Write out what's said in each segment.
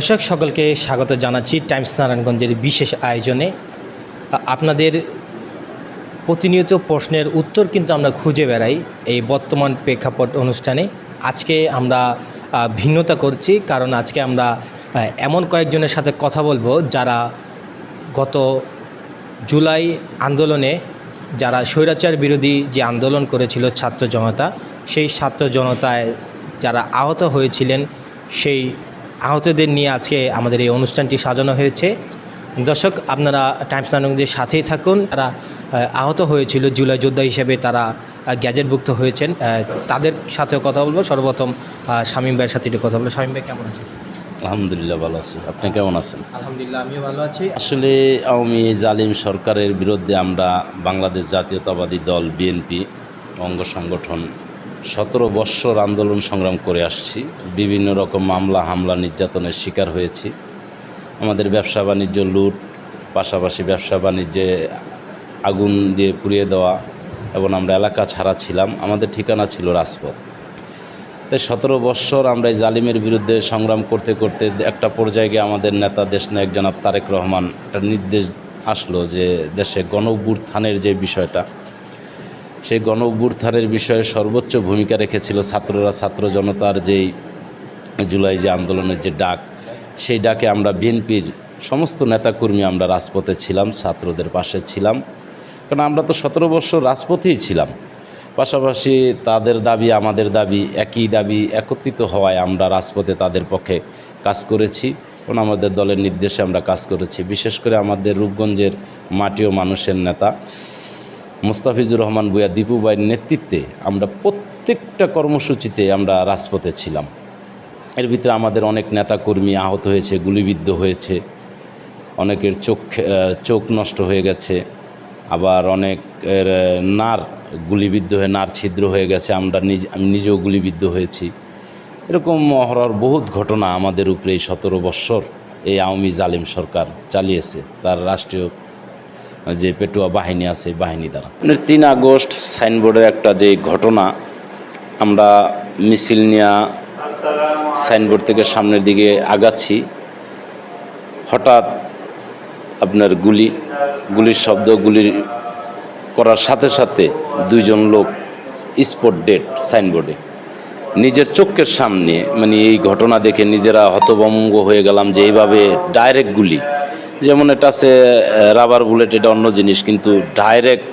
দর্শক, সকলকে স্বাগত জানাচ্ছি টাইমস নারায়ণগঞ্জের বিশেষ আয়োজনে। আপনাদের প্রতিনিয়ত প্রশ্নের উত্তর কিন্তু আমরা খুঁজে বেড়াই এই বর্তমান প্রেক্ষাপট অনুষ্ঠানে। আজকে আমরা ভিন্নতা করছি, কারণ আজকে আমরা এমন কয়েকজনের সাথে কথা বলব যারা গত জুলাই আন্দোলনে, যারা স্বৈরাচার বিরোধী যে আন্দোলন করেছিল ছাত্র জনতা, সেই ছাত্র জনতায় যারা আহত হয়েছিলেন, সেই আহতদের নিয়ে আজকে আমাদের এই অনুষ্ঠানটি সাজানো হয়েছে। দর্শক আপনারা টাইমস নারায়ণগঞ্জের সাথেই থাকুন। তারা আহত হয়েছিল জুলাই যোদ্ধা হিসেবে তারা গ্যাজেটভুক্ত হয়েছেন। তাদের সাথেও কথা বলব। সর্বপ্রথম শামীম ভাইয়ের সাথে একটু কথা বলব। শামীম ভাই কেমন আছেন? আলহামদুলিল্লাহ ভালো আছি। আপনি কেমন আছেন? আলহামদুলিল্লাহ আমিও ভালো আছি। আসলে আওয়ামী জালিম সরকারের বিরুদ্ধে আমরা বাংলাদেশ জাতীয়তাবাদী দল বিএনপি অঙ্গ সংগঠন সতেরো বৎসর আন্দোলন সংগ্রাম করে আসছি। বিভিন্ন রকম মামলা, হামলা, নির্যাতনের শিকার হয়েছি। আমাদের ব্যবসা বাণিজ্য, লুট, পাশাপাশি ব্যবসা বাণিজ্যে আগুন দিয়ে পুড়িয়ে দেওয়া এবং আমরা এলাকা ছাড়া ছিলাম। আমাদের ঠিকানা ছিল রাজপথ। তাই সতেরো বৎসর আমরা এই জালিমের বিরুদ্ধে সংগ্রাম করতে করতে একটা পর্যায়ে গিয়ে আমাদের নেতা দেশনায়ক জনাব তারেক রহমান একটা নির্দেশ আসলো যে দেশে গণ যে বিষয়টা সেই গণ অভ্যুত্থানের বিষয়ে সর্বোচ্চ ভূমিকা রেখেছিল ছাত্ররা, ছাত্র জনতার যেই জুলাই যে আন্দোলনের যে ডাক, সেই ডাকে আমরা বিএনপির সমস্ত নেতাকর্মী আমরা রাজপথে ছিলাম, ছাত্রদের পাশে ছিলাম। কারণ আমরা তো সতেরো বছর রাজপথেই ছিলাম। পাশাপাশি তাদের দাবি, আমাদের দাবি, একই দাবি একত্রিত হওয়ায় আমরা রাজপথে তাদের পক্ষে কাজ করেছি। এবং আমাদের দলের নির্দেশে আমরা কাজ করেছি। বিশেষ করে আমাদের রূপগঞ্জের মাটি ও মানুষের নেতা। মুস্তাফিজুর রহমান বুয়া দীপু ভাইয়ের নেতৃত্বে আমরা প্রত্যেকটা কর্মসূচিতে আমরা রাজপথে ছিলাম। এর ভিতরে আমাদের অনেক নেতাকর্মী আহত হয়েছে, গুলিবিদ্ধ হয়েছে, অনেকের চোখ চোখ নষ্ট হয়ে গেছে, আবার অনেকের নার গুলিবিদ্ধ হয়ে, নার ছিদ্র হয়ে গেছে, আমরা নিজ আমি নিজেও গুলিবিদ্ধ হয়েছি। এরকম অহরহর বহুত ঘটনা আমাদের উপরে এই সতেরো বৎসর এই আওয়ামী জালিম সরকার চালিয়েছে, তার রাষ্ট্রীয় যে পেটুয়া বাহিনী আছে বাহিনী দ্বারা। তিন আগস্ট সাইনবোর্ডের একটা যে ঘটনা, আমরা মিছিল নিয়ে সাইনবোর্ড থেকে সামনের দিকে আগাচ্ছি। হঠাৎ আপনার গুলি, গুলির শব্দ, গুলি করার সাথে সাথে দুইজন লোক স্পট ডেট সাইনবোর্ডে। নিজের চোখের সামনে মানে এই ঘটনা দেখে নিজেরা হতভম্ব হয়ে গেলাম যে এইভাবে ডাইরেক্ট গুলি যেমন এটা আছে রাবার বুলেট এটা অন্য জিনিস, কিন্তু ডাইরেক্ট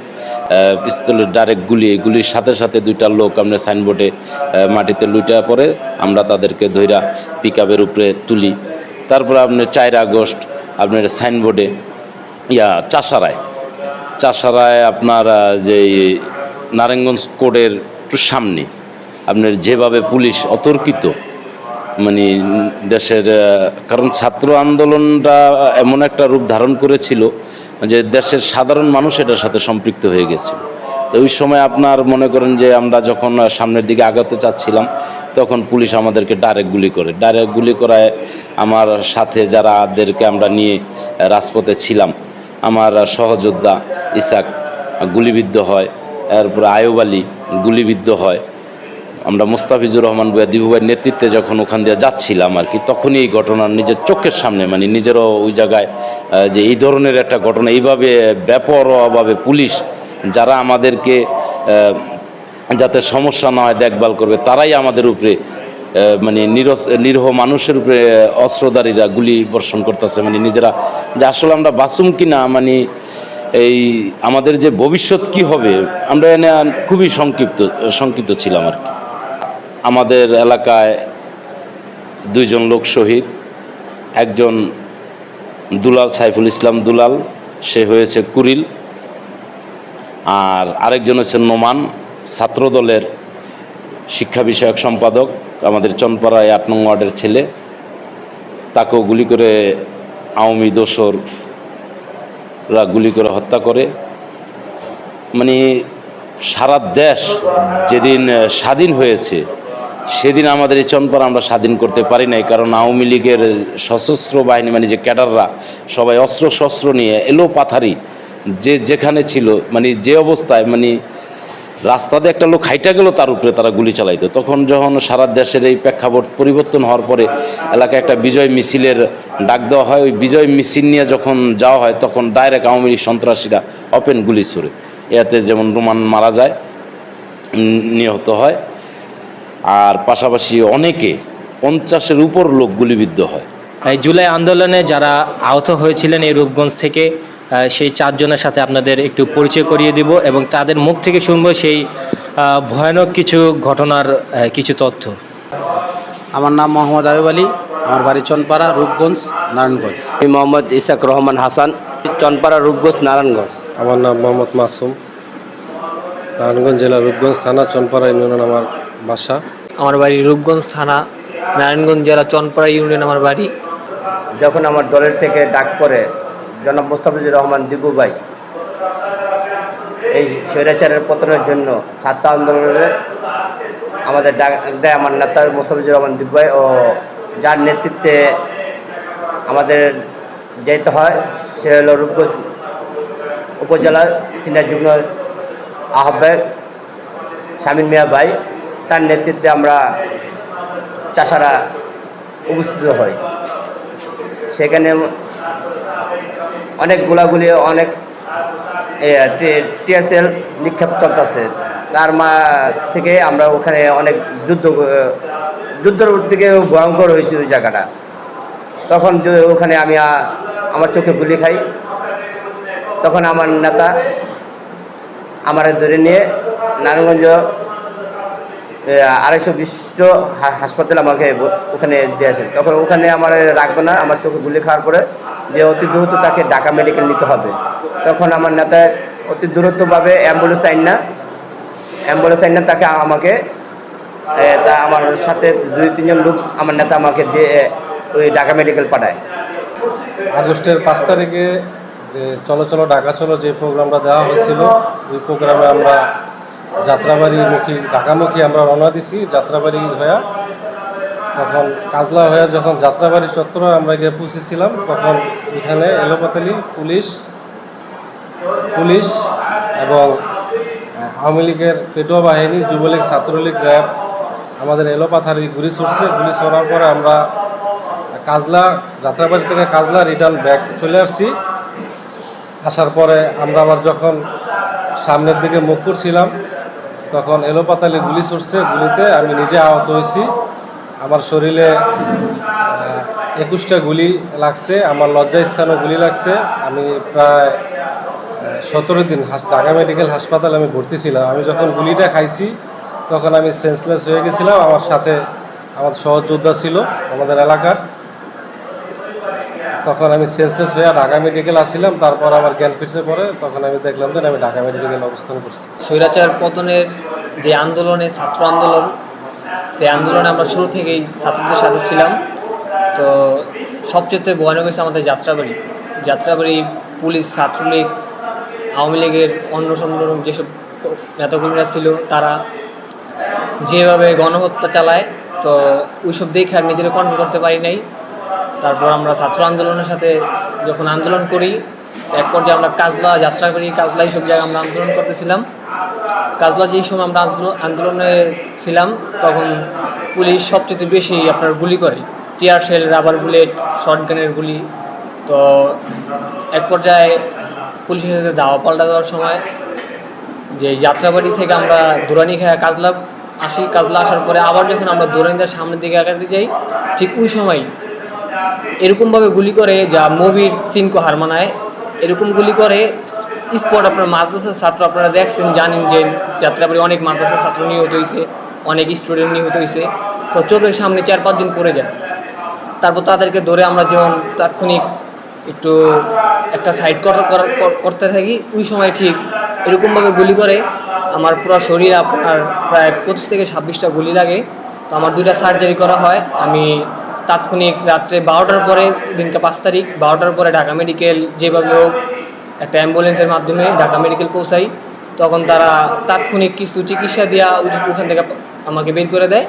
পিস্তলের ডাইরেক্ট গুলি গুলির সাথে সাথে দুইটা লোক আমরা সাইনবোর্ডে মাটিতে লুইটা পরে আমরা তাদেরকে ধইরা পিক আপের উপরে তুলি। তারপরে আপনার চার আগস্ট আপনার সাইনবোর্ডে ইয়া, চাষারায়। চাষারায় আপনার যে নারায়ণগঞ্জ কোর্টের একটু সামনে। আপনার যেভাবে পুলিশ অতর্কিত মানে দেশের কারণ ছাত্র আন্দোলনটা এমন একটা রূপ ধারণ করেছিল যে দেশের সাধারণ মানুষ এটার সাথে সম্পৃক্ত হয়ে গেছিল তো ওই সময় আপনার মনে করেন যে আমরা যখন সামনের দিকে আগাতে চাচ্ছিলাম, তখন পুলিশ আমাদেরকে ডাইরেক্ট গুলি করে। ডাইরেক্ট গুলি করায় আমার সাথে যারাদেরকে আমরা নিয়ে রাজপথে ছিলাম, আমার সহযোদ্ধা ইসাক গুলিবিদ্ধ হয়, এরপরে আয়ুব আলী গুলিবিদ্ধ হয় আমরা মুস্তাফিজুর রহমান বুয়া দিবুভাইয়ের নেতৃত্বে যখন ওখান দিয়ে যাচ্ছিলাম আর কি, তখনই এই ঘটনা নিজের চোখের সামনে মানে নিজেরও ওই জায়গায় যে এই ধরনের একটা ঘটনা, এইভাবে ব্যাপরভাবে পুলিশ যারা আমাদেরকে যাতে সমস্যা না হয়, দেখভাল করবে, তারাই আমাদের উপরে মানে নিরহ মানুষের উপরে অস্ত্রধারীরা গুলি বর্ষণ করতেছে মানে নিজেরা যে আসলে আমরা বাসুম কিনা মানে এই আমাদের যে ভবিষ্যৎ কি হবে, আমরা এনে খুবই সংক্ষিপ্ত সংক্ষিপ্ত ছিলাম আর কি। আমাদের এলাকায় দুইজন লোক শহীদ। একজন দুলাল সাইফুল ইসলাম দুলাল, সে হয়েছে কুরিল। আর আরেকজন হচ্ছে নোমান, ছাত্রদলের শিক্ষা বিষয়ক সম্পাদক, আমাদের চনপাড়ায় আট নং ওয়ার্ডের ছেলে। তাকেও গুলি করে আওয়ামী দোসররা গুলি করে হত্যা করে। মানে সারা দেশ যেদিন স্বাধীন হয়েছে সেদিন আমাদের এই চনপাড়া আমরা স্বাধীন করতে পারি নাই, কারণ আওয়ামী লীগের সশস্ত্র বাহিনী মানে যে ক্যাডাররা, সবাই অস্ত্র শস্ত্র নিয়ে এলো পাথারি যে যেখানে ছিল মানে যে অবস্থায় মানে রাস্তাতে একটা লোক হাইটা গেল, তার উপরে তারা গুলি চালাইতো। তখন যখন সারা দেশের এই প্রেক্ষাপট পরিবর্তন হওয়ার পরে এলাকায় একটা বিজয় মিছিলের ডাক দেওয়া হয়, ওই বিজয় মিছিল নিয়ে যখন যাওয়া হয়, তখন ডাইরেক্ট আওয়ামী লীগ সন্ত্রাসীরা ওপেন গুলি ছুড়ে। এতে যেমন রোমান মারা যায় নিহত হয়। আর পাশাপাশি অনেকে পঞ্চাশের উপর লোক গুলিবিদ্ধ হয়। এই জুলাই আন্দোলনে যারা আহত হয়েছিলেন এই রূপগঞ্জ থেকে সেই চারজনের সাথে আপনাদের একটু পরিচয় করিয়ে দিব এবং তাদের মুখ থেকে শুনব সেই ভয়ানক কিছু ঘটনার কিছু তথ্য। আমার নাম মোহাম্মদ আয়ুব আলী আমার বাড়ি চনপাড়া রূপগঞ্জ নারায়ণগঞ্জ। আমি মোহাম্মদ ইসাক রহমান হাসান চনপাড়া রূপগঞ্জ নারায়ণগঞ্জ। আমার নাম মোহাম্মদ মাসুম নারায়ণগঞ্জ জেলা রূপগঞ্জ থানা চনপাড়া ইউনিয়ন আমার বাসা? আমার বাড়ি রূপগঞ্জ থানা নারায়ণগঞ্জ জেলা চনপাড়া ইউনিয়ন আমার বাড়ি। যখন আমার দলের থেকে ডাক পড়ে জনাব মোস্তাফিজুর রহমান দিবু ভাই এই স্বৈরাচারের পতনের জন্য ছাত্র আন্দোলনের আমাদের ডাক দেয় আমার নেতা মোস্তাফিজুর রহমান দিবু ভাই ও যার নেতৃত্বে আমাদের যেতে হয় সে হলো রূপগঞ্জ উপজেলার সিনিয়র যুগ্ম আহ্বায়ক শামীম মিয়া ভাই। তার নেতৃত্বে আমরা চাষারা উপস্থিত হই সেখানে অনেক গোলাগুলি, অনেক টিএসএল নিক্ষেপ চলতেছে। তার মা থেকে আমরা ওখানে অনেক যুদ্ধ যুদ্ধের থেকে ভয়ঙ্কর হয়েছে ওই জায়গাটা। তখন ওখানে আমি আমার চোখে গুলি খাই। তখন আমার নেতা আমার ধরে নিয়ে নারায়ণগঞ্জ আড়াইশো বিশিষ্ট হাসপাতাল আমাকে ওখানে দিয়েছেন তখন ওখানে আমার রাখবে না, আমার চোখে গুলি খাওয়ার পরে যে অতি দ্রুত তাকে ঢাকা মেডিকেল নিতে হবে। তখন আমার নেতা অতি দ্রুতভাবে অ্যাম্বুলেন্স আইন না, অ্যাম্বুলেন্স আইন না, তাকে আমাকে তা আমার সাথে দুই, তিনজন লোক আমার নেতা আমাকে দিয়ে ওই ঢাকা মেডিকেল পাঠায়। আগস্টের পাঁচ তারিখে যে চলো চলো ঢাকা চলো যে প্রোগ্রামটা দেওয়া হয়েছিল, ওই প্রোগ্রামে আমরা যাত্রাবাড়িমুখী, ঢাকামুখী আমরা রওনা দিছি, যাত্রাবাড়ি হয়ে। তখন কাজলা হয়ে যখন যাত্রাবাড়ি চত্বরে আমরা গিয়ে পৌঁছেছিলাম, তখন এখানে এলোপাতালি পুলিশ পুলিশ এবং আওয়ামী লীগের পেটোয়া বাহিনী, যুবলীগ, ছাত্রলীগ র্যাব আমাদের এলোপাথারি গুলি ছুটছে গুলি ছড়ার পরে আমরা কাজলা, যাত্রাবাড়ি থেকে কাজলা রিটার্ন ব্যাক চলে আসছি। আসার পরে আমরা আবার যখন সামনের দিকে মুখ করছিলাম তখন এলোপাতালি গুলি ছুটছে গুলিতে আমি নিজে আহত হয়েছি। আমার শরীরে একুশটা গুলি লাগছে, আমার লজ্জাস্থানও গুলি লাগছে। আমি প্রায় সতেরো দিন ঢাকা মেডিকেল হাসপাতালে আমি ভর্তি ছিলাম। আমি যখন গুলিটা খাইছি, তখন আমি সেন্সলেস হয়ে গেছিলাম। আমার সাথে আমার সহযোদ্ধা ছিল আমাদের এলাকার। তখন আমি সেন্সলেস হয়ে ঢাকা মেডিকেল আসছিলাম, তারপর আমার জ্ঞান ফিরছে পরে, তখন আমি দেখলাম যে আমি ঢাকা মেডিকেল অবস্থান করছি। স্বৈরাচার পতনের যে আন্দোলনে, ছাত্র আন্দোলন, সেই আন্দোলনে আমরা শুরু থেকেই ছাত্রদের সাথে ছিলাম। তো সবচেয়ে ভয়ানক হয়েছে আমাদের যাত্রাবাড়ি। যাত্রাবাড়ি পুলিশ, ছাত্রলীগ, আওয়ামী লীগের অন্য সংগঠন যেসব নেতাকর্মীরা ছিল, তারা যেভাবে গণহত্যা চালায়, তো ওইসব দেখে আর নিজেরা কন্ট্রোল করতে পারি নাই। তারপর আমরা ছাত্র আন্দোলনের সাথে যখন আন্দোলন করি, এক পর্যায়ে আমরা কাজলা যাত্রা করি কাজলা এইসব জায়গায় আমরা আন্দোলন করতেছিলাম। কাজলা যেই সময় আমরা আন্দোলন- ছিলাম, তখন পুলিশ সবচেয়ে বেশি আপনার গুলি করে। Tear shell, rubber bullet short গানের গুলি। তো এক পর্যায়ে পুলিশের সাথে দাওয়া পাল্টা দেওয়ার সময় যে যাত্রাবাড়ি থেকে আমরা দুরানি খেয়ে কাজলা আসি, কাজলা আসার পরে আবার যখন আমরা দুরানিদের সামনের দিকে আগাতে যাই, ঠিক ওই সময় এরকমভাবে গুলি করে যা মুভির সিনকে হার মানায়, এরকম গুলি করে স্পট আপনার মাদ্রাসার ছাত্র আপনারা দেখছেন, জানেন যে যাত্রাবাড়ি অনেক মাদ্রাসার ছাত্র নিহত হয়েছে, অনেক স্টুডেন্ট নিহত হয়েছে। তো চোখের সামনে চার পাঁচজন পড়ে যায়। তারপর তাদেরকে ধরে আমরা যেমন তাৎক্ষণিক একটু একটা সাইড করতে থাকি, ওই সময় ঠিক এরকমভাবে গুলি করে। আমার পুরো শরীর আপনার প্রায় পঁচিশ থেকে ছাব্বিশটা গুলি লাগে। তো আমার দুইটা সার্জারি করা হয়। আমি তাৎক্ষণিক রাত্রে বারোটার পরে, দিনকে পাঁচ তারিখ, বারোটার পরে ঢাকা মেডিকেল যেভাবে হোক একটা অ্যাম্বুলেন্সের মাধ্যমে ঢাকা মেডিকেল পৌঁছাই। তখন তারা তাৎক্ষণিক কিছু চিকিৎসা দেওয়া ওখান থেকে আমাকে বের করে দেয়।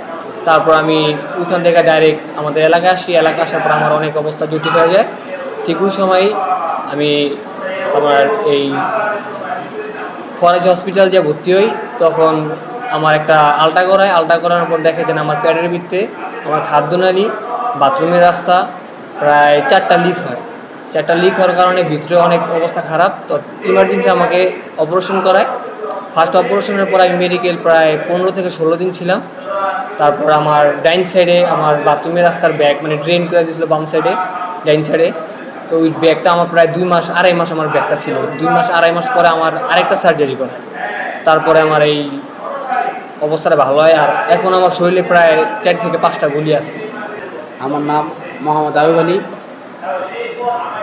তারপর আমি ওইখান থেকে ডাইরেক্ট আমাদের এলাকায় আসি। এলাকা আসার পর আমার অনেক অবস্থা জটিল হয়ে যায়। ঠিক ওই সময় আমি আমার এই ফরেজ হসপিটাল যে ভর্তি হই, তখন আমার একটা আলটা করায়। আলটা করার পর দেখে যে না, আমার প্যাডের ভিত্তে আমার খাদ্যনালী বাথরুমের রাস্তা প্রায় চারটা লিক হয়। চারটা লিক হওয়ার কারণে ভিতরে অনেক অবস্থা খারাপ। তো ইমার্জেন্সি আমাকে অপারেশন করায়। ফার্স্ট অপারেশনের পর আমি মেডিকেল প্রায় পনেরো থেকে ষোলো দিন ছিলাম। তারপর আমার ডাইন সাইডে আমার বাথরুমের রাস্তার ব্যাগ মানে ড্রেন করে দিয়েছিল বাম সাইডে ডাইন সাইডে তো ওই ব্যাগটা আমার প্রায় দুই মাস, আড়াই মাস আমার ব্যাগটা ছিল। দুই মাস, আড়াই মাস পরে আমার আরেকটা সার্জারি করে তারপরে আমার এই অবস্থাটা ভালো হয়। আর এখন আমার শরীরে প্রায় চার থেকে পাঁচটা গুলি আছে। আমার নাম মোহাম্মদ আয়ুব আলী।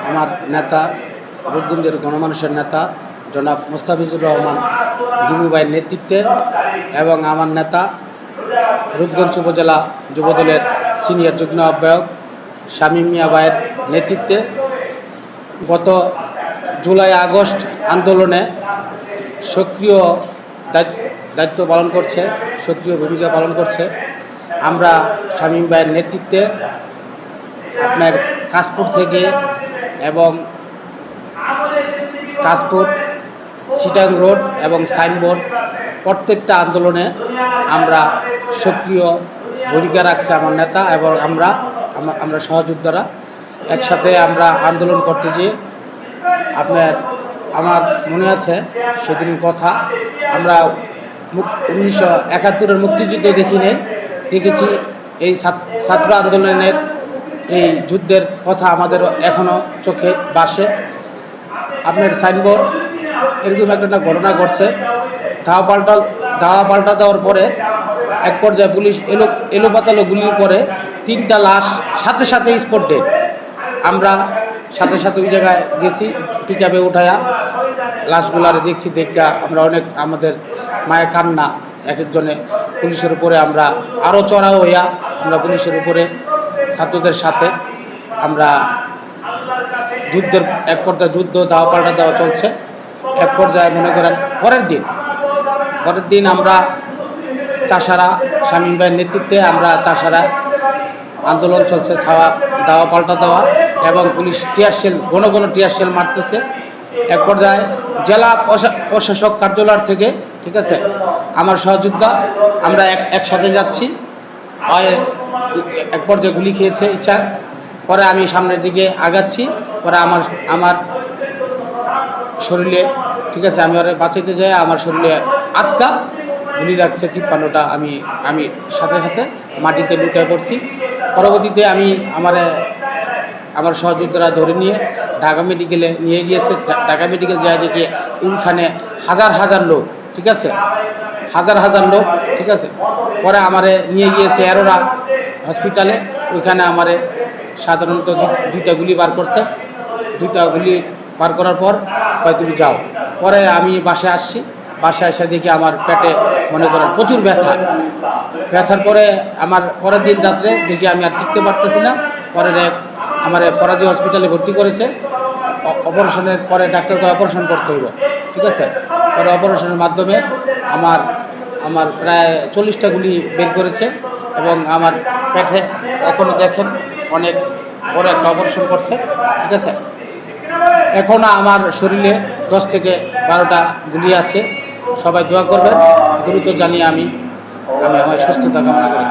আমার নেতা, রূপগঞ্জের গণমানুষের নেতা, জনাব মুস্তাফিজুর রহমান ভাইয়ের নেতৃত্বে এবং আমার নেতা, রূপগঞ্জ উপজেলা যুবদলের সিনিয়র যুগ্ম আহ্বায়ক শামীম মিয়া ভাইয়ের নেতৃত্বে গত জুলাই আগস্ট আন্দোলনে সক্রিয় দায়িত্ব পালন করছে, সক্রিয় ভূমিকা পালন করছে। আমরা শামীম ভাইয়ের নেতৃত্বে আপনার কাশপুর থেকে এবং কাশপুর, চিটাং রোড এবং সাইনবোর্ড প্রত্যেকটা আন্দোলনে আমরা সক্রিয় ভূমিকা রাখছে আমার নেতা এবং আমরা আমরা সহযোদ্ধারা। একসাথে আমরা আন্দোলন করতে গিয়ে আপনার, আমার মনে আছে সেদিন কথা। আমরা উনিশশো একাত্তরের মুক্তিযুদ্ধ দেখি নেই দেখেছি এই ছাত- ছাত্র আন্দোলনের এই যুদ্ধের কথা আমাদের এখনও চোখে বাসে। আপনার সাইনবোর্ড এরকম একটা ঘটনা ঘটছে। ধাওয়া পাল্টা ধাওয়া পাল্টা দেওয়ার পরে এক পর্যায়ে পুলিশ এলো এলো পাতালো গুলির পরে তিনটা লাশ, সাথে সাথে স্পট ডেড। আমরা সাথে সাথে ওই জায়গায় গেছি পিক আপে উঠায়া। লাশগুলার দেখছি, দেখা আমরা অনেক আমাদের মায়ের কান্না, এক একজনে পুলিশের উপরে আমরা আরও চড়াও হইয়া আমরা পুলিশের উপরে, ছাত্রদের সাথে আমরা যুদ্ধের এক পর্যায়ে যুদ্ধ, দাওয়া পাল্টা দেওয়া চলছে। এক পর্যায়ে মনে করেন পরের দিন পরের দিন আমরা চাষারা, শামীম ভাইয়ের নেতৃত্বে আমরা চাষারা আন্দোলন চলছে, ছাওয়া, দাওয়া পাল্টা দেওয়া এবং পুলিশ টিয়ার সেল ঘন ঘন টিয়ার সেল মারতেছে। এক পর্যায়ে জেলা প্রশাসক কার্যালয় থেকে, ঠিক আছে, আমার সহযোদ্ধা, আমরা এক, একসাথে যাচ্ছি। এক পর্যায়ে গুলি খেয়েছে ইচ্ছা পরে আমি সামনের দিকে আগাচ্ছি, পরে আমার আমার শরীরে, ঠিক আছে, আমি ওরা বাঁচাইতে যাই, আমার শরীরে আটকা, গুলি লাগছে, তিপ্পান্নটা আমি আমি সাথে সাথে মাটিতে লুটায় পড়ছি। পরবর্তীতে আমি আমার আমার সহযোগিতারা ধরে নিয়ে ঢাকা মেডিকেলে নিয়ে গিয়েছে। ঢাকা মেডিকেল যায় দেখি এইখানে হাজার হাজার লোক, ঠিক আছে? হাজার হাজার লোক, ঠিক আছে? পরে আমারে নিয়ে গিয়েছে এরোরা হসপিটালে ওইখানে আমারে সাধারণত দুইটা গুলি বার করছে। দুইটা গুলি বার করার পর হয় তুমি যাও। পরে আমি বাসায় আসছি। বাসায় এসে দেখি আমার পেটে মনে করেন প্রচুর ব্যথা। ব্যথার পরে আমার পরের দিন রাত্রে দেখি আমি আর টিকতে পারতেছি না। পরের রে- আমার ফরাজি হসপিটালে ভর্তি করেছে। অপারেশনের পরে ডাক্তারকে অপারেশন করতে হইব, ঠিক আছে? পরে অপারেশনের মাধ্যমে আমার আমার প্রায় চল্লিশটা গুলি বের করেছে এবং আমার পেটে এখনও দেখেন অনেক বড় একটা অপারেশন করছে, ঠিক আছে? এখনও আমার শরীরে দশ থেকে বারোটা গুলি আছে। সবাই দোয়া করবেন, দ্রুত জানিয়ে আমি আমি আমার সুস্থতা কামনা করি।